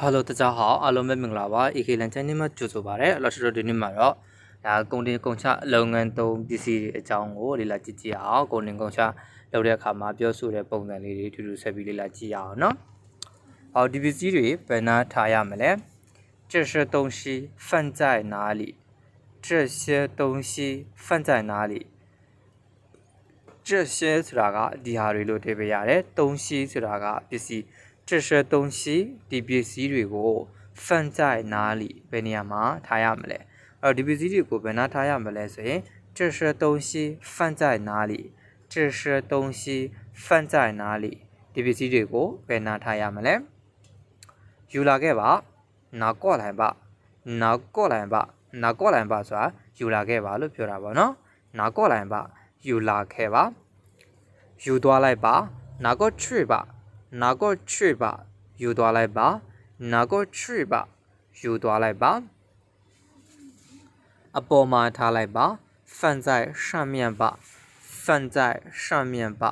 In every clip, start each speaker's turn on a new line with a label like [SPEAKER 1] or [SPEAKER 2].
[SPEAKER 1] Hello 大家好အားလုံးပဲမင်္ဂလာပါ AK လန်ချန်နယ်မှာကြိုဆိုပါရစေအလောရှိတော့ဒီနေ့မှာတော့ဒါကုန်တင်ကုန်ချလုပ်ငန်းသုံးပစ္စည်းတွေအကြောင်းကိုလေ့လာကြည့်ကြည့်အောင်ကုန်တင်ကုန်ချလုပ်တဲ့အခါမှာပြောဆိုတဲ့ပုံစံလေးတွေတူတူဆက်ပြီးလေ့လာကြည့်ရအောင်နော်ဟောဒီပစ္စည်းတွေဘယ်နာထားရမလဲ这些东西放在哪里这些东西放在哪里这些ဆိုတာကဒီဟာတွေလို့တွေ့ပြရတယ်။东西ဆိုတာကပစ္စည်း 这些东西ဒီပစ္စည်းတွေကို放在哪里ဘယ်နေရာမှာထားရမလဲ။အဲ့တော့ဒီပစ္စည်းတွေကိုဘယ်နာထားရမလဲဆိုရင်这些东西放在哪里这些东西放在哪里ဒီပစ္စည်းတွေကိုဘယ်နာထားရမလဲ။ယူလာခဲ့ပါနာကော့လိုင်ပါနာကော့လိုင်ပါနာကော့လိုင်ပါဆိုတာယူလာခဲ့ပါလို့ပြောတာပေါ့နော်။နာကော့လိုင်ပါယူလာခဲ့ပါယူသွားလိုက်ပါနာကောချွေပါ နာကောချွေပါယူသွားလိုက်ပါနာကောချွေပါယူသွားလိုက်ပါအပေါ်မှာထားလိုက်ပါ放在上面吧放在上面吧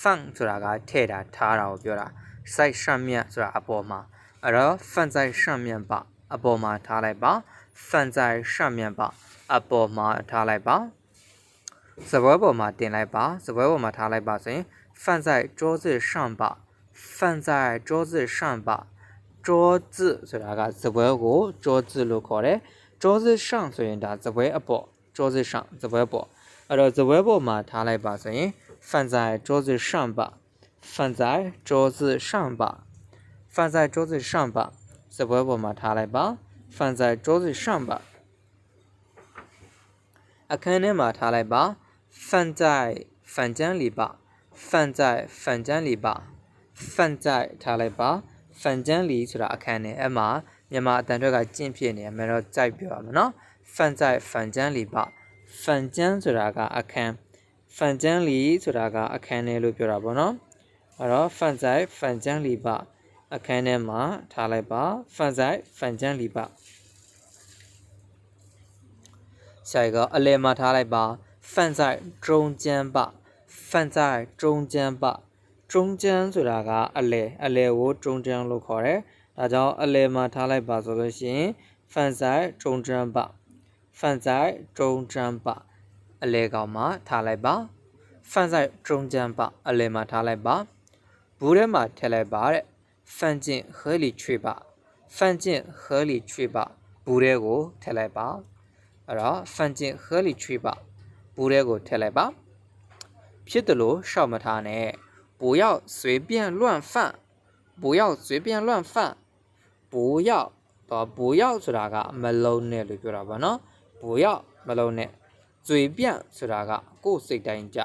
[SPEAKER 1] 放ဆိုတာကထည့်တာထားတာကိုပြောတာ site 上面ဆိုတာအပေါ်မှာအဲ့တော့放在上面吧အပေါ်မှာထားလိုက်ပါ放在上面吧အပေါ်မှာထားလိုက်ပါစပွဲပေါ်မှာတင်လိုက်ပါစပွဲပေါ်မှာထားလိုက်ပါဆိုရင်放在桌子上吧 放在桌子上吧桌子ဆိုတာကစပွဲကို桌子လို့ခေါ်တယ်桌子上ဆိုရင်ဒါစပွဲအပေါ်桌子上စပွဲပေါ်အဲ့တော့စပွဲပေါ်မှာထားလိုက်ပါဆိုရင်放在桌子上吧放在桌子上吧放在桌子上吧စပွဲပေါ်မှာထားလိုက်ပါ放在桌子上吧အခန်းထဲမှာထားလိုက်ပါ放在饭间里吧放在饭间里吧 ဖန်ကြိုက်ထားလိုက်ပါဖန်ကျန်းလီဆိုတာအခန်းနဲ့အဲ့မှာမြန်မာအတန်ထွက်ကကျင့်ဖြစ်နေမယ်တော့ကြိုက်ပြောရမှာနော်ဖန်ကြိုက်ဖန်ကျန်းလီပါဖန်ကျန်းဆိုတာကအခန်းဖန်ကျန်းလီဆိုတာကအခန်းနဲ့လို့ပြောတာပေါ့နော်အဲ့တော့ဖန်ကြိုက်ဖန်ကျန်းလီပါအခန်းထဲမှာထားလိုက်ပါဖန်ဆိုင်ဖန်ကျန်းလီပါဆိုင်ကအလဲမှာထားလိုက်ပါဖန်ဆိုင်ဒရုံကျန်းပါဖန်ဆိုင်ဒရုံကျန်းပါ Trojan ဆိုတာကအလဲအလဲကို Trojan လို့ခေါ်တယ်။ဒါကြောင့်အလဲမှာထားလိုက်ပါဆိုလို့ရှိရင် Fansai Trojan ပါ Fansai Trojan ပါအလဲကောင်မှာထားလိုက်ပါ Fansai Trojan ပါအလဲမှာထားလိုက်ပါဘူးထဲမှာထည့်လိုက်ပါတဲ့ Fanjin Heli Tree ပါ Fanjin Heli Tree ပါဘူးထဲကိုထည့်လိုက်ပါအဲ့တော့ Fanjin Heli Tree ပါဘူးထဲကိုထည့်လိုက်ပါဖြစ်တယ်လို့ရှောက်မထားနဲ့ 不要随便乱放不要随便乱放不要တော့不要ဆိုတာကမလုံးနဲ့လို့ပြောတာပါနော်不要မလုံးနဲ့随便ဆိုတာကကိုယ်စိတ်တိုင်းကြ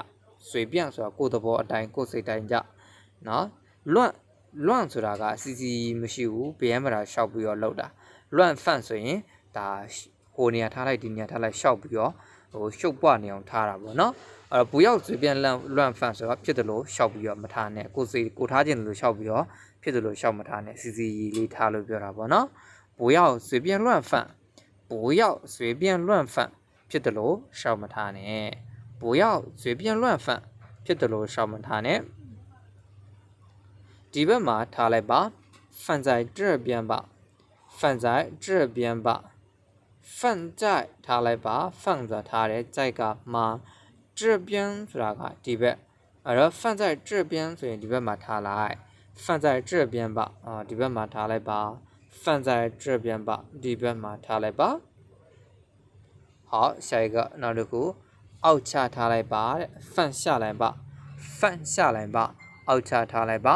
[SPEAKER 1] 随便ဆိုတာကိုယ်သဘောအတိုင်းကိုယ်စိတ်တိုင်းကြနော်乱乱ဆိုတာကစီစီမရှိဘူးဘယံမတာရှောက်ပြီးတော့လောက်တာ乱放ဆိုရင်ဒါဟိုနေရာထားလိုက်ဒီနေရာထားလိုက်ရှောက်ပြီးတော့ဟိုရှုပ်ပွားနေအောင်ထားတာပေါ့နော် အဲ့တော့ဘူရောက်ဆွေပြန်လန့်လွန့်ဖန်ဆိုတော့ဖြစ်တယ်လို့ရှောက်ပြီးတော့မထားနဲ့ကိုစေကိုထားခြင်းလို့ရှောက်ပြီးတော့ဖြစ်တယ်လို့ရှောက်မထားနဲ့စီစီရီလေးထားလို့ပြောတာပေါ့နော်ဘူရောက်ဆွေပြန်လွန့်ဖန်ဘူရောက်ဆွေပြန်လွန့်ဖန်ဖြစ်တယ်လို့ရှောက်မထားနဲ့ဘူရောက်ဆွေပြန်လွန့်ဖန်ဖြစ်တယ်လို့ရှောက်မထားနဲ့ဒီဘက်မှာထားလိုက်ပါဖန်ဆိုင်တရပြန်ပါဖန်ဆိုင်တရပြန်ပါဖန်ကြိုက်ထားလိုက်ပါဖန်ဆိုတာထားတယ်ကြိုက်ကမှာ 这边ဆိုတာကဒီဘက်အဲ့တော့放在这边ဆိုရင်ဒီဘက်မှာထားလိုက်放在这边吧အာဒီဘက်မှာထားလိုက်ပါ放在这边吧ဒီဘက်မှာထားလိုက်ပါ好下一个နောက်တစ်ခုအောက်ချထားလိုက်ပါတဲ့放下来吧放下来吧အောက်ချထားလိုက်ပါ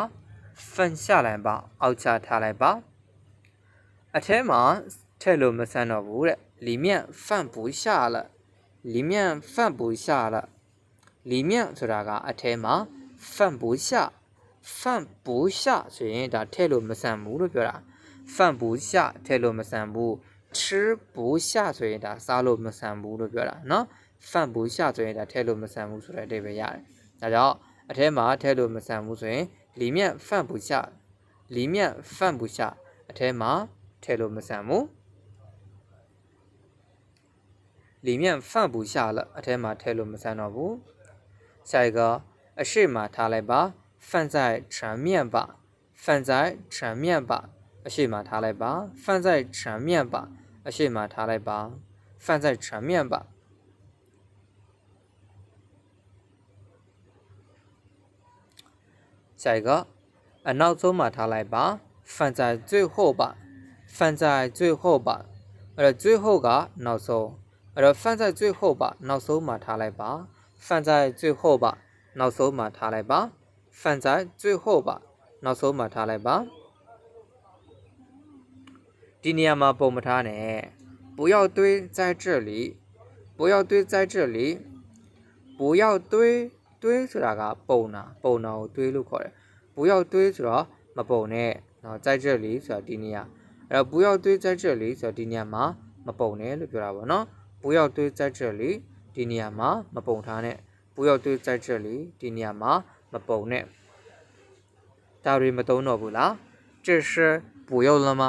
[SPEAKER 1] 放下来吧အောက်ချထားလိုက်ပါအထဲမှာထည့်လို့မဆန်းတော့ဘူးတဲ့里面放不下了里面放不下了 里面ဆိုတာကအထဲမှာ放不下放不下ဆိုရင်ဒါထည့်လို့မဆန်ဘူးလို့ပြောတာ放不下ထည့်လို့မဆန်ဘူး吃不下ဆိုရင်ဒါစားလို့မဆန်ဘူးလို့ပြောတာเนาะ放不下ဆိုရင်ဒါထည့်လို့မဆန်ဘူးဆိုတဲ့အဓိပ္ပာယ်ရတယ်ဒါကြောင့်အထဲမှာထည့်လို့မဆန်ဘူးဆိုရင်里面放不下里面放不下အထဲမှာထည့်လို့မဆန်ဘူး里面放不下了အထဲမှာထည့်လို့မဆန်တော့ဘူး 下一个，呃，什么塔来吧？放在前面吧，放在前面吧。呃，什么塔来吧？放在前面吧。呃，什么塔来吧？放在前面吧。下一个，啊，闹钟嘛，它来吧，放在最后吧，放在最后吧，呃，最后个闹钟，呃，放在最后吧，闹钟嘛，它来吧，放在最后吧နောက်ဆုံးမှာထားလိုက်ပါ放在最后吧နောက်ဆုံးမှာထားလိုက်ပါဒီနေရာမှာပုံမထားနဲ့不要堆在这里不要堆在这里不要堆堆ဆိုတာကပုံတာပုံတာကိုတွေးလို့ခေါ်တယ်不要堆ဆိုတော့မပုံနဲ့နော်在这里ဆိုတာဒီနေရာအဲ့တော့不要堆在这里ဆိုတော့ဒီနေရာမှာမပုံနဲ့လို့ပြောတာပေါ့နော်不要堆在这里 ဒီနေရာမှာမပုံထားနဲ့不要堆在这里ဒီနေရာမှာမပုံနဲ့ဒါတွေမသုံးတော့ဘူးလား这是不用了吗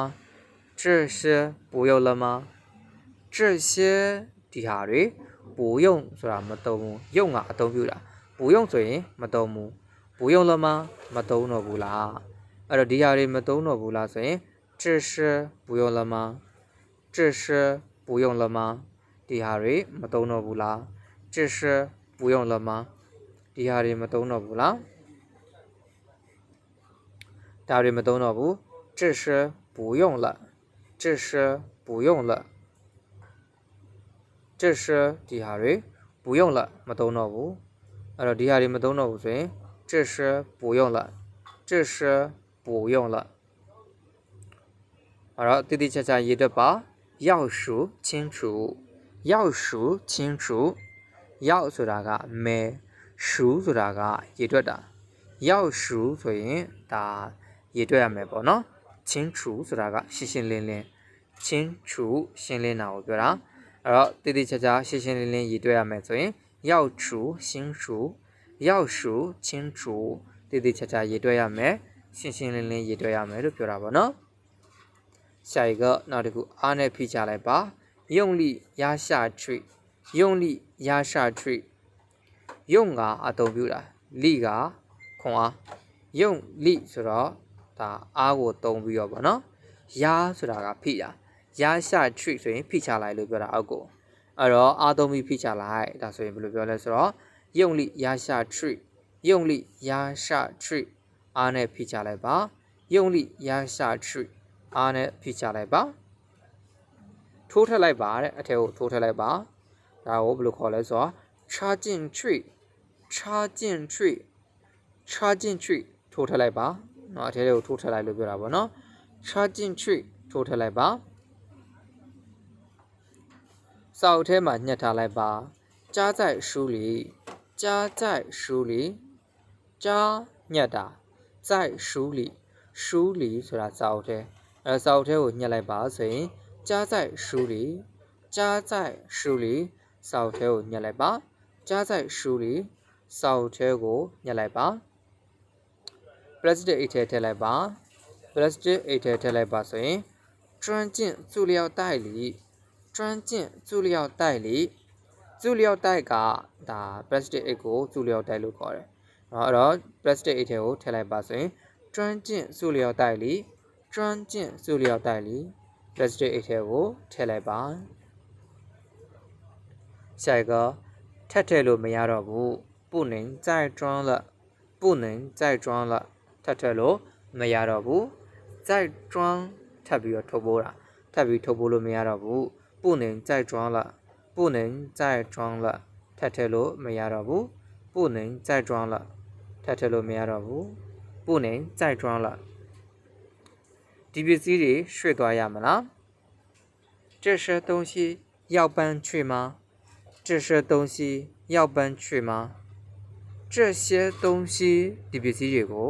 [SPEAKER 1] 这是不用了吗这些ဒီဟာတွေ不用ဆိုတာမသုံးဘူး用ကအသုံးပြုတာ不用ဆိုရင်မသုံးဘူး不用了吗မသုံးတော့ဘူးလားအဲ့တော့ဒီဟာတွေမသုံးတော့ဘူးလားဆိုရင်这是不用了吗这是不用了吗 ဒီဟာတွေမသုံးတော့ဘူးလား这是不用了吗ဒီဟာတွေမသုံးတော့ဘူးလားဒါတွေမသုံးတော့ဘူး这是不用了这是不用了这是ဒီဟာတွေ不用了မသုံးတော့ဘူးအဲ့တော့ဒီဟာတွေမသုံးတော့ဘူးဆိုရင်这是不用了这是不用了အဲ့တော့တိတိကျကျရေးတတ်ပါ要数清楚 要数清楚要ဆိုတာကမဲ数ဆိုတာကရေးတွက်တာ要数ဆိုရင်ဒါရေးတွက်ရမယ်ပေါ့နော်ချင်းချူဆိုတာကရှင်းရှင်းလင်းလင်းချင်းချူရှင်းလင်းတာကိုပြောတာအဲ့တော့တိတိကျကျရှင်းရှင်းလင်းလင်းရေးတွက်ရမယ်ဆိုရင်要除新除要数清楚တိတိကျကျရေးတွက်ရမယ်ရှင်းရှင်းလင်းလင်းရေးတွက်ရမယ်လို့ပြောတာပေါ့နော်下一个နောက်တစ်ခုအားနဲ့ဖိချလိုက်ပါ 用力压下去用力压下去用ကအသုံးပြုတာလိကခွန်အား用力ဆိုတော့ဒါအားကိုသုံးပြီးတော့ဗောနော်压ဆိုတာကဖိတာ压下去ဆိုရင်ဖိချလိုက်လို့ပြောတာအောက်ကိုအဲ့တော့အားသုံးပြီးဖိချလိုက်ဒါဆိုရင်ဘယ်လိုပြောလဲဆိုတော့用力压下去用力压下去အားနဲ့ဖိချလိုက်ပါ用力压下去အားနဲ့ဖိချလိုက်ပါ ထိုးထက်လိုက်ပါတဲ့အထဲကိုထိုးထက်လိုက်ပါဒါကိုဘယ်လိုခေါ်လဲဆိုတော့ charging tree charging tree charging tree ထိုးထက်လိုက်ပါเนาะအထဲကိုထိုးထက်လိုက်လို့ပြောတာပေါ့เนาะ charging tree ထိုးထက်လိုက်ပါစာအုပ်ထဲမှာညှက်ထားလိုက်ပါကြားကြိုက်ရှူလီကြားကြိုက်ရှူလီကြားညှက်တာကြိုက်ရှူလီရှူလီဆိုတာစာအုပ်ထဲအဲစာအုပ်ထဲကိုညှက်လိုက်ပါဆိုရင် ကြား在书里ကြား在书里စောက်ထဲကိုညှက်လိုက်ပါကြား在书里စောက်ထဲကိုညှက်လိုက်ပါ plastic အိတ်ထဲထည့်လိုက်ပါ plastic အိတ်ထဲထည့်လိုက်ပါဆိုရင်专进塑料袋里专进塑料袋里塑料袋ကဒါ plastic အိတ်ကို塑料袋လို့ခေါ်တယ်။အဲ့တော့ plastic အိတ်ထဲကိုထည့်လိုက်ပါဆိုရင်专进塑料袋里专进塑料袋里 plastic အိတ်ထဲကိုထည့်လိုက်ပါ။下一个ထက်ထည့်လို့မရတော့ဘူး不能再装了不能再装了ထပ်ထပ်လို့မရတော့ဘူး再装ထပ်ပြီးတော့ထုတ်ပိုးတာထပ်ပြီးထုတ်ပိုးလို့မရတော့ဘူး不能再装了不能再装了ထပ်ထပ်လို့မရတော့ဘူး不能再装了ထပ်ထပ်လို့မရတော့ဘူး不能再装了 ဒီပစ္စည်းတွေရွှေ့သွားရမလား这些东西要搬去吗这些东西要搬去吗这些东西ဒီပစ္စည်းတွေကို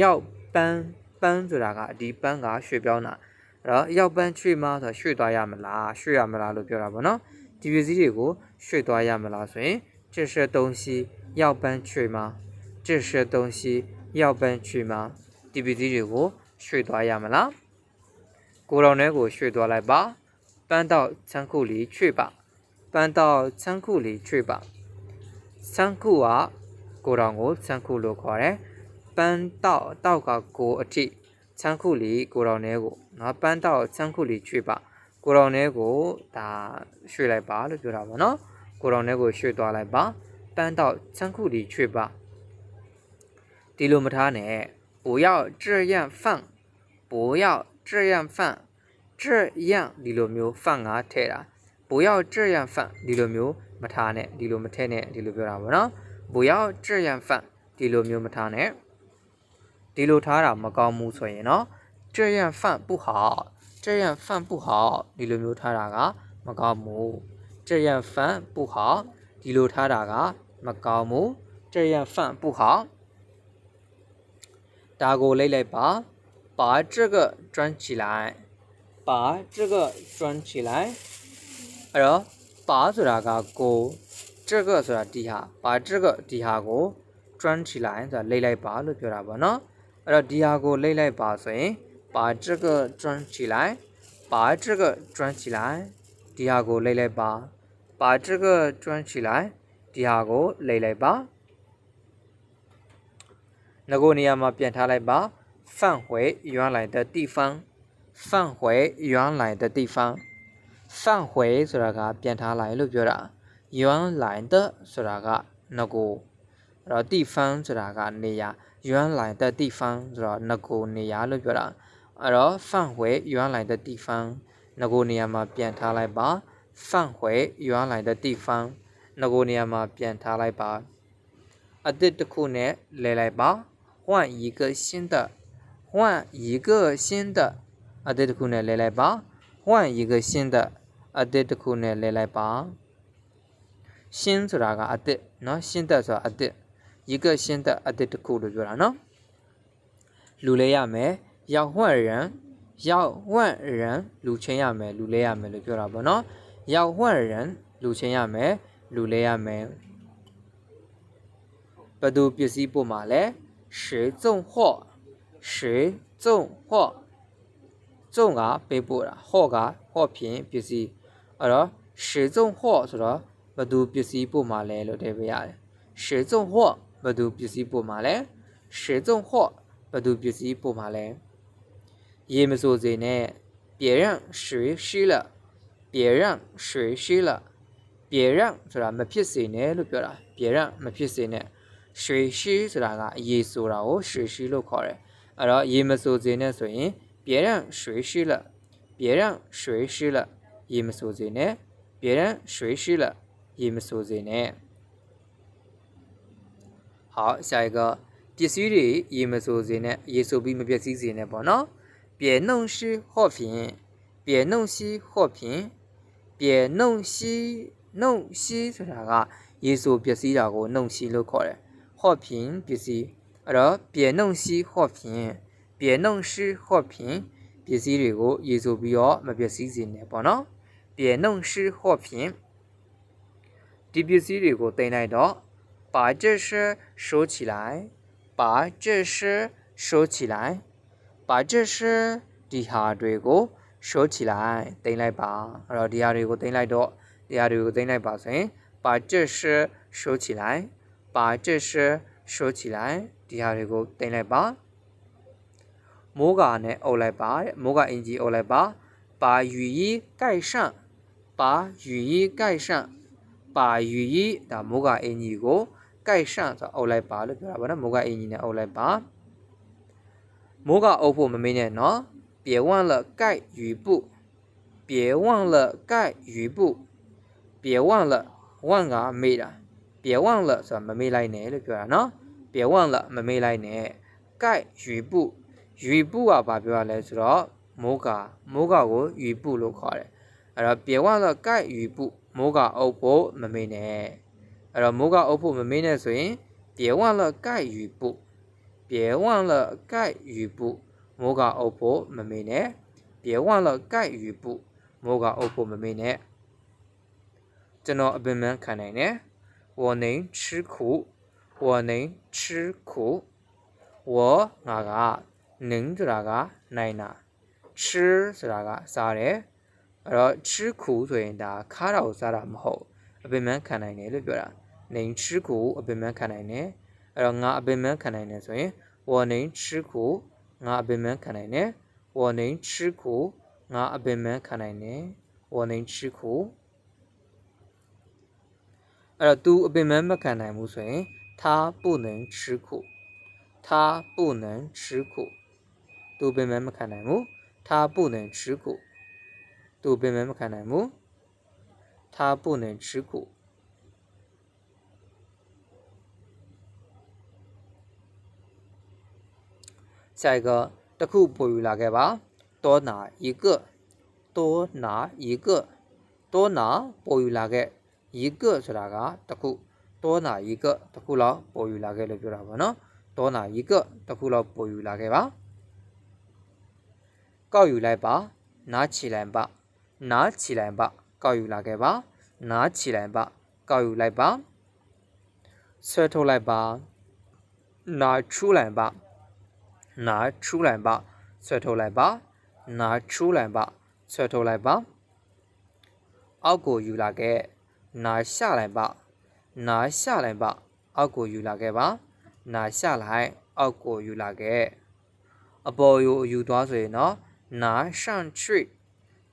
[SPEAKER 1] ရောက်ပန်းပန်းဆိုတာကဒီပန်းကရွှေ့ပြောင်းတာအဲ့တော့ရောက်ပန်းချွေမဆိုရွှေ့သွားရမလားရွှေ့ရမလားလို့ပြောတာပေါ့နော်ဒီပစ္စည်းတွေကိုရွှေ့သွားရမလားဆိုရင်这些东西要搬去吗这些东西要搬去吗ဒီပစ္စည်းတွေကိုရွှေ့သွားရမလား ကိုတော်ထဲကိုရွှေ့သွားလိုက်ပါ搬到仓库里去吧搬到仓库里去吧仓库ကကိုတော်ကို仓库လို့ခေါ်တယ်ပန်းတောက်တောက်ကကိုအထိ ချမ်းခုလီကိုတော်နဲကိုနော်ပန်းတောက်ချမ်းခုလီရွှေ့ပါကိုတော်နဲကိုဒါရွှေ့လိုက်ပါလို့ပြောတာပေါ့နော်ကိုတော်နဲကိုရွှေ့သွားလိုက်ပါပန်းတောက်ချမ်းခုလီရွှေ့ပါဒီလိုမထားနဲ့不要这样放不要 triumphant triumphant ဒီလိုမျိုး font ကထည့်တာဘိုးရောက် triumphant ဒီလိုမျိုးမထားနဲ့ဒီလိုမထည့်နဲ့ဒီလိုပြောတာပေါ့နော်ဘိုးရောက် triumphant ဒီလိုမျိုးမထားနဲ့ဒီလိုထားတာမကောင်းဘူးဆိုရင်နော် triumphant 不好 triumphant 不好ဒီလိုမျိုးထားတာကမကောင်းဘူး triumphant 不好ဒီလိုထားတာကမကောင်းဘူး triumphant 不好ဒါကိုလိုက်လိုက်ပါ 把这个装起来把这个装起来အဲ့တော့ပါဆိုတာကကို这个ဆိုတာဒီဟာ把这个ဒီဟာကို run 起来ဆိုတာလိမ့်လိုက်ပါလို့ပြောတာပေါ့နော်အဲ့တော့ဒီဟာကိုလိမ့်လိုက်ပါဆိုရင်把这个 run 起来把这个 run 起来ဒီဟာကိုလိမ့်လိုက်ပါ把这个 run 起来ဒီဟာကိုလိမ့်လိုက်ပါငကိုနေရာမှာပြန်ထားလိုက်ပါ 放回原来的地方放回原来的地方放回ဆိုတာကပြန်ထားလိုက်လို့ပြောတာ原来的ဆိုတာကငကိုအဲ့တော့地方ဆိုတာကနေရာ原来的地方ဆိုတော့ငကိုနေရာလို့ပြောတာအဲ့တော့放回原来的地方ငကိုနေရာမှာပြန်ထားလိုက်ပါ放回原来的地方ငကိုနေရာမှာပြန်ထားလိုက်ပါအသစ်တစ်ခုနဲ့လဲလိုက်ပါ换一个新的 换一个新的အသစ်တစ်ခုနဲ့လဲလိုက်ပါ换一个新的အသစ်တစ်ခုနဲ့လဲလိုက်ပါရှင်းဆိုတာကအသစ်เนาะရှင်းသက်ဆိုတာအသစ်一个新的အသစ်တစ်ခုလို့ပြောတာเนาะလူလဲရမယ်要换人要换人လူချင်းရမယ်လူလဲရမယ်လို့ပြောတာပေါ့เนาะ要换人လူချင်းရမယ်လူလဲရမယ်ဘယ်သူပစ္စည်းပို့မှာလဲ十赠货 十赠货赠ကပေးပို့တာဟော့ကဟော့ဖြင့်ပစ္စည်းအဲ့တော့十赠货ဆိုတော့ဘယ်သူပစ္စည်းပို့မှာလဲလို့ထည့်ပေးရတယ်十赠货ဘယ်သူပစ္စည်းပို့မှာလဲ十赠货ဘယ်သူပစ္စည်းပို့မှာလဲရေမစိုးစေနဲ့别让水湿了别让水湿了别让ဆိုတာမဖြစ်စေနဲ့လို့ပြောတာ别让မဖြစ်စေနဲ့水湿ဆိုတာကအရေဆိုတာကို水湿လို့ခေါ်တယ် အဲ့တော့ရေမစိုးစေနဲ့ဆိုရင်别让水湿了别让水湿了ရေမစိုးစေနဲ့别让水湿了ရေမစိုးစေနဲ့好下一个ပစ္စည်းတွေရေမစိုးစေနဲ့ရေဆိုပြီးမပျက်စီးစေနဲ့ပေါ့နော်别弄湿货品别弄湿货品别弄湿弄湿ဆိုတာကရေဆိုပျက်စီးတာကို弄湿လို့ခေါ်တယ်货品ပစ္စည်း အဲ့တော့别弄湿货品别弄湿货品ပစ္စည်းတွေကိုရေဆိုပြီးတော့မပျက်စီးစေနဲ့ပေါ့နော်别弄湿货品ဒီပစ္စည်းတွေကိုတင်လိုက်တော့把这事收起来把这事收起来把这事ဒီဟာတွေကို收起来တင်လိုက်ပါအဲ့တော့ဒီဟာတွေကိုတင်လိုက်တော့ဒီဟာတွေကိုတင်လိုက်ပါဆိုရင်把这事收起来把这事收起来 ဒီဟာတွေကိုတင်လိုက်ပါမိုးကာနဲ့အုပ်လိုက်ပါတဲ့မိုးကာအင်ဂျီအုပ်လိုက်ပါ把雨衣盖上把雨衣盖上把雨衣ဒါမိုးကာအင်ဂျီကို盖上ဆိုအုပ်လိုက်ပါလို့ပြောတာပါနော်မိုးကအင်ဂျီနဲ့အုပ်လိုက်ပါမိုးကအုပ်ဖို့မမေ့နဲ့နော်别忘了盖雨布别忘了盖雨布别忘了忘ကမေ့တာ别忘了ဆိုတာမမေ့လိုက်နဲ့လို့ပြောတာနော် 别忘了မမေ့လိုက်နဲ့盖雨布雨布ကဘာပြောရလဲဆိုတော့မိုးကမိုးကကို雨布လို့ခေါ်တယ်အဲ့တော့别忘了盖雨布မိုးကအုပ်ဖို့မမေ့နဲ့အဲ့တော့မိုးကအုပ်ဖို့မမေ့နဲ့ဆိုရင်别忘了盖雨布别忘了盖雨布မိုးကအုပ်ဖို့မမေ့နဲ့别忘了盖雨布မိုးကအုပ်ဖို့မမေ့နဲ့ကျွန်တော်အပင်ပန်းခံနိုင်တယ်我能吃苦 我能吃苦我ငါက能ဆိုတာကနိုင်တာ吃ဆိုတာကစားတယ်အဲ့တော့吃苦ဆိုရင်ဒါခါတာကိုစားတာမဟုတ်အပင်ပန်းခံနိုင်တယ်လို့ပြောတာ能吃苦အပင်ပန်းခံနိုင်တယ်အဲ့တော့ငါအပင်ပန်းခံနိုင်တယ်ဆိုရင်我能吃苦 ငါအပင်ပန်းခံနိုင်တယ်我能吃苦ငါအပင်ပန်းခံနိုင်တယ်我能吃苦အဲ့တော့ तू အပင်ပန်းမခံနိုင်ဘူးဆိုရင် 他不能吃苦，他不能吃苦，都被妈妈看能木？他不能吃苦，都被妈妈看能木？他不能吃苦。下一个，得酷包邮那个吧？多拿一个，多拿一个，多拿包邮那个，一个是哪个得酷。多拿一个，拿过来！我有那个了，给我拿呢来！多拿一个，拿过来！我有那个吧？加油来吧！拿起来吧！拿起来吧！加油那个吧！拿起来吧！加油来吧！甩头来吧！拿出来吧！拿出来吧！甩头来吧！拿出来吧！甩头来吧！阿哥有那个，拿下来吧！拿下来吧，阿哥有哪个吧？拿下来，阿哥有哪个？阿波有有多少呢？拿上去，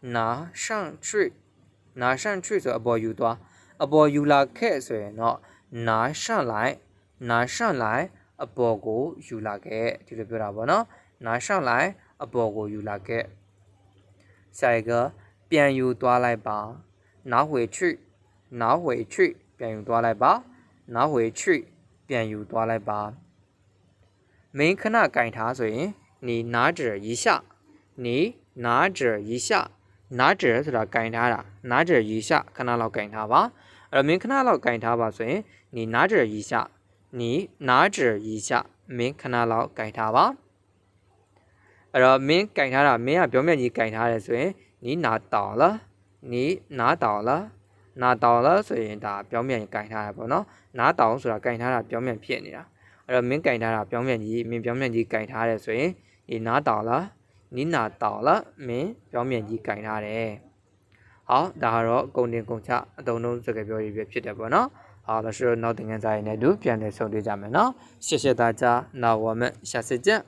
[SPEAKER 1] 拿上去，拿上去是阿波有多？阿波有哪个水呢？拿上来，拿上来，阿婆哥有哪个？就是表达不呢？拿上来，阿婆哥有哪个？下一个，便有多来吧，拿回去，拿回去。ပြန်ယူသွားလိုက်ပါ拿回去ပြန်ယူသွားလိုက်ပါမင်းခဏကင်ထားဆိုရင်你拿着一下你拿着一下拿着ဆိုတာကင်ထားတာ拿着一下ခဏလောက်ကင်ထားပါအဲ့တော့မင်းခဏလောက်ကင်ထားပါဆိုရင်你拿着一下你拿着一下မင်းခဏလောက်ကင်ထားပါအဲ့တော့မင်းကင်ထားတာမင်းကပြောမြတ်ကြီးကင်ထားတယ်ဆိုရင်你拿倒了你拿倒 နာတောင်လားဆိုရင်ဒါပြောင်းပြန်ကင်ထားတာပေါ့နော်နာတောင်ဆိုတာကင်ထားတာပြောင်းပြန်ဖြစ်နေတာအဲ့တော့မင်းကင်ထားတာပြောင်းပြန်ကြီးမင်းပြောင်းပြန်ကြီးကင်ထားတယ်ဆိုရင်ဒီနာတောင်လားနိနာတောင်လားမင်းပြောင်းပြန်ကြီးကင်ထားတယ်ဟောဒါကတော့ကုန်တင်ကုန်ချအတုံးလုံးစကားပြောရေးပဲဖြစ်တယ်ပေါ့နော်ဟာလို့ရှိတော့နောက်တင်ငန်းစာရည်နဲ့တူပြန်လည်ဆုံတွေ့ကြမယ်နော်ရှေ့ရှေ့သားချနာဝမရှာစစ်ချက်